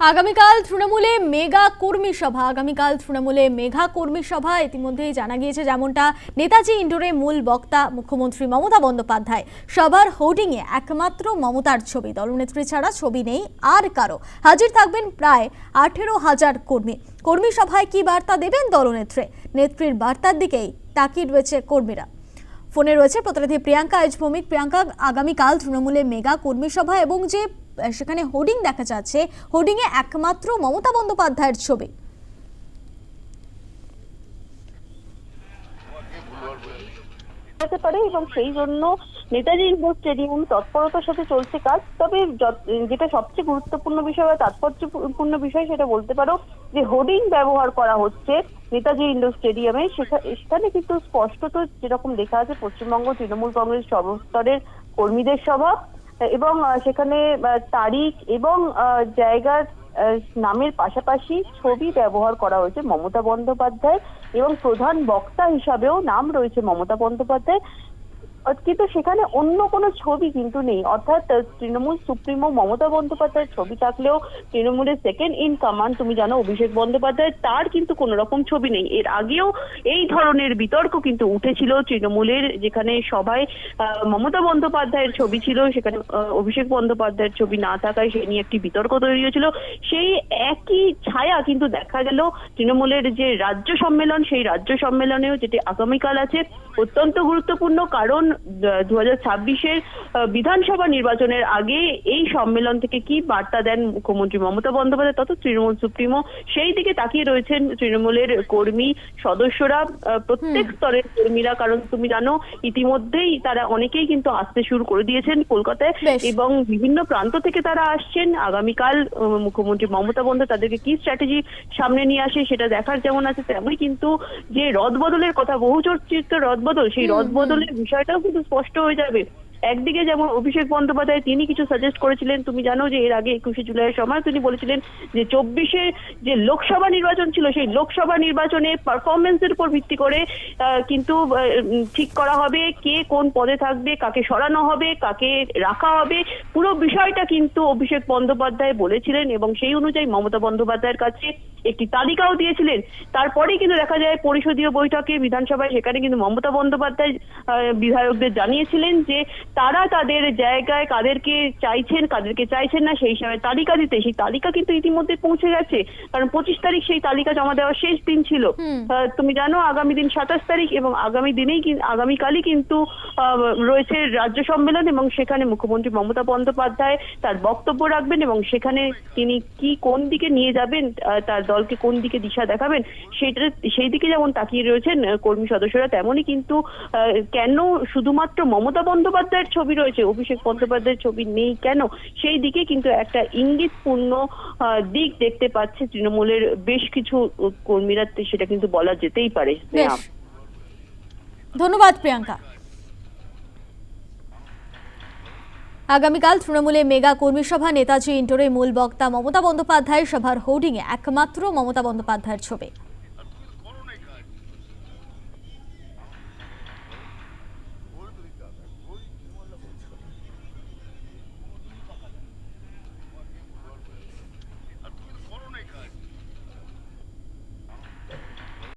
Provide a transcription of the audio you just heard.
আগামীকাল তৃণমূলে মেগা কর্মী সভা। আগামীকাল তৃণমূলে মেঘা কর্মী সভা। ইতিমধ্যেই জানা গিয়েছে যেমনটা নেতাজি ইন্ডোরে মূল বক্তা মুখ্যমন্ত্রী মমতা বন্দ্যোপাধ্যায়। সভার হোর্ডিংয়ে একমাত্র মমতার ছবি। দলনেত্রী ছাড়া ছবি নেই আর কারও। হাজির থাকবেন প্রায় আঠেরো হাজার কর্মী। কর্মী সভায় কি বার্তা দেবেন দলনেত্রী? নেত্রীর বার্তার দিকেই তাকিয়ে রয়েছে কর্মীরা। ফোনে রয়েছে প্রতিনিধি প্রিয়াঙ্কা এজ ভৌমিক প্রিয়াঙ্কা, আগামীকাল তৃণমূলে মেগা কর্মী সভা এবং যে সেখানে হোর্ডিং দেখা যাচ্ছে। হোর্ডিংয়ে একমাত্র মমতা বন্দ্যোপাধ্যায়ের ছবি। হতে পারে এবং সেই জন্য নেতাজি ইন্ডোর স্টেডিয়াম তৎপরতার সাথে চলছে কাজ। তবে যেটা সবচেয়ে গুরুত্বপূর্ণ বিষয় বা তাৎপর্যপূর্ণ বিষয় সেটা বলতে পারো যে হোর্ডিং ব্যবহার করা হচ্ছে নেতাজি ইন্ডোর স্টেডিয়ামে। সেখা- সেখানে কিন্তু স্পষ্টত যেরকম লেখা আছে, পশ্চিমবঙ্গ তৃণমূল কংগ্রেস সর্বস্তরের কর্মীদের সভা এবং সেখানে তারিখ এবং জায়গার নামের পাশাপাশি ছবি ব্যবহার করা হয়েছে মমতা বন্দ্যোপাধ্যায় এবং প্রধান বক্তা হিসাবেও নাম রয়েছে মমতা বন্দ্যোপাধ্যায়। কিন্তু সেখানে অন্য কোনো ছবি কিন্তু নেই। অর্থাৎ তৃণমূল সুপ্রিমো মমতা বন্দ্যোপাধ্যায়ের ছবি থাকলেও তৃণমূলের সেকেন্ড ইন কমান্ড তুমি জানো, অভিষেক বন্দ্যোপাধ্যায়, তার কিন্তু কোনো রকম ছবি নেই। এর আগেও এই ধরনের বিতর্ক কিন্তু উঠেছিল তৃণমূলের, যেখানে সবাই মমতা বন্দ্যোপাধ্যায়ের ছবি ছিল, সেখানে অভিষেক বন্দ্যোপাধ্যায়ের ছবি না থাকায় সে নিয়ে একটি বিতর্ক তৈরি হয়েছিল। সেই একই ছায়া কিন্তু দেখা গেল তৃণমূলের যে রাজ্য সম্মেলন, সেই রাজ্য সম্মেলনেও, যেটি আগামীকাল আছে, অত্যন্ত গুরুত্বপূর্ণ কারণ দু হাজার ছাব্বিশের বিধানসভা নির্বাচনের আগে এই সম্মেলন থেকে কি বার্তা দেন মুখ্যমন্ত্রী মমতা বন্দ্যোপাধ্যায় তত তৃণমূল সুপ্রিমো? সেই দিকে তাকিয়ে রয়েছেন তৃণমূলের কর্মী সদস্যরা। প্রত্যেক স্তরের কর্মীরা কারণ তুমি জানো ইতিমধ্যেই তারা অনেকেই কিন্তু আসতে শুরু করে দিয়েছেন কলকাতায় এবং বিভিন্ন প্রান্ত থেকে তারা আসছেন। আগামীকাল মুখ্যমন্ত্রী মমতা বন্দ্যোপাধ্যায় তাদেরকে কি স্ট্র্যাটেজি সামনে নিয়ে আসে সেটা দেখার যেমন আছে তেমনই কিন্তু যে রদবদলের কথা বহু চর্চিত রদবদল সেই রদবদলের বিষয়টাও কিন্তু স্পষ্ট হয়ে যাবে। একদিকে যেমন অভিষেক বন্দ্যোপাধ্যায় তিনি কিছু সাজেস্ট করেছিলেন, তুমি জানো যে এর আগে একুশে জুলাইয়ের সময় তিনি বলেছিলেন যে চব্বিশে যে লোকসভা নির্বাচন ছিল, সেই লোকসভা নির্বাচনে পারফরমেন্সের উপর ভিত্তি করে কিন্তু ঠিক করা হবে কে কোন পদে থাকবে, কাকে সরানো হবে, কাকে রাখা হবে। পুরো বিষয়টা কিন্তু অভিষেক বন্দ্যোপাধ্যায় বলেছিলেন এবং সেই অনুযায়ী মমতা বন্দ্যোপাধ্যায়ের কাছে একটি তালিকাও দিয়েছিলেন। তারপরেই কিন্তু দেখা যায় পরিষদীয় বৈঠকে বিধানসভায় সেখানে কিন্তু মমতা বন্দ্যোপাধ্যায় বিধায়কদের জানিয়েছিলেন যে তারা তাদের জায়গায় কাদেরকে চাইছেন কাদেরকে চাইছেন না সেই হিসাবে তালিকা দিতে। সেই তালিকা কিন্তু ইতিমধ্যে পৌঁছে গেছে। কারণ পঁচিশ তারিখ সেই তালিকা জমা দেওয়ার শেষ দিন ছিল। তুমি জানো আগামী দিন সাতাশ তারিখ এবং আগামী দিনেই আগামীকালই কিন্তু আহ, রয়েছে রাজ্য সম্মেলন এবং সেখানে মুখ্যমন্ত্রী মমতা বন্দ্যোপাধ্যায় তার বক্তব্য রাখবেন এবং সেখানে তিনি কি কোন দিকে নিয়ে যাবেন তার দলকে কোন দিকে দিশা দেখাবেন সেটা সেই দিকে যেমন তাকিয়ে রয়েছেন কর্মী সদস্যরা তেমনই কিন্তু কেন শুধুমাত্র মমতা বন্দ্যোপাধ্যায়ের ছবি রয়েছে অভিষেক বন্দ্যোপাধ্যায়ের ছবি নেই কেন? সেই দিকে কিন্তু একটা ইঙ্গিতপূর্ণ দিক দেখতে পাচ্ছে তৃণমূলের বেশ কিছু কর্মীরা সেটা কিন্তু বলা যেতেই পারে। ধন্যবাদ প্রিয়াঙ্কা। আগামীকাল তৃণমূলে মেগা কর্মী সভা, নেতাজি ইন্টোরে মূল বক্তা মমতা বন্দ্যোপাধ্যায় সভার হোর্ডিংয়ে একমাত্র মমতা বন্দ্যোপাধ্যায়ের ছবি।